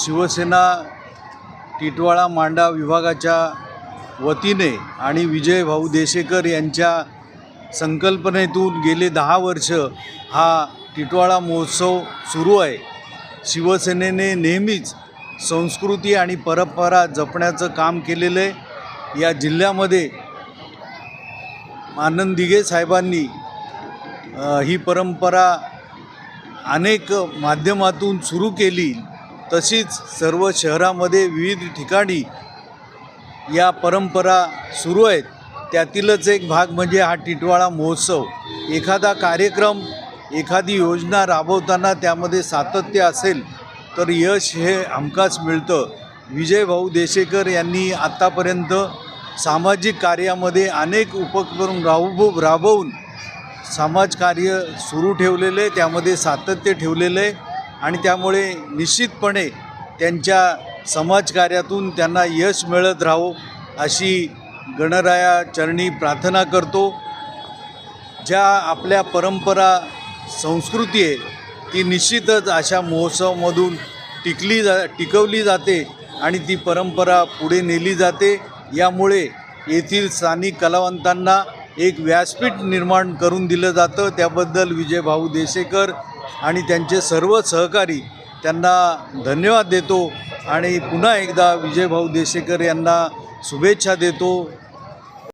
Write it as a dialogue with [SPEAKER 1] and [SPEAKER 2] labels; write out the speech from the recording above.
[SPEAKER 1] शिवसेना टिटवाळा मांडा विभागाच्या वतीने आणि विजय भाऊ देशेकर यांच्या संकल्पनेतून गेले दहा वर्ष हा टिटवाळा महोत्सव सुरू आहे. शिवसेनेने नेहमीच संस्कृती आणि परंपरा जपण्याचं काम केलेलं आहे. या जिल्ह्यामध्ये आनंद दिघे साहेबांनी ही परंपरा अनेक माध्यमातून सुरू केली. तशीच सर्व शहरामध्ये विविध ठिकाणी या परंपरा सुरू आहेत. त्यातीलच एक भाग म्हणजे हा टिटवाळा महोत्सव. एखादा कार्यक्रम एखादी योजना राबवताना त्यामध्ये सातत्य असेल तर यश हे हमखास मिळतं. विजय भाऊ देशेकर यांनी आत्तापर्यंत सामाजिक कार्यामध्ये अनेक उपक्रम राबव राबवून समाजकार्य सुरू ठेवलेलं आहे त्यामध्ये सातत्य ठेवलेलं आहे आणि त्यामुळे निश्चितपणे त्यांच्या समाजकार्यातून त्यांना यश मिळत राहो अशी गणराया चरणी प्रार्थना करतो. ज्या आपल्या परंपरा संस्कृती आहे ती निश्चितच अशा महोत्सवामधून टिकली जा टिकवली जाते आणि ती परंपरा पुढे नेली जाते. यामुळे येथील स्थानिक कलावंतांना एक व्यासपीठ निर्माण करून दिलं जातं. त्याबद्दल विजयभाऊ देशेकर आणि त्यांचे सर्व सहकारी त्यांना धन्यवाद देतो आणि पुन्हा एकदा विजयभाऊ देशेकर यांना शुभेच्छा देतो.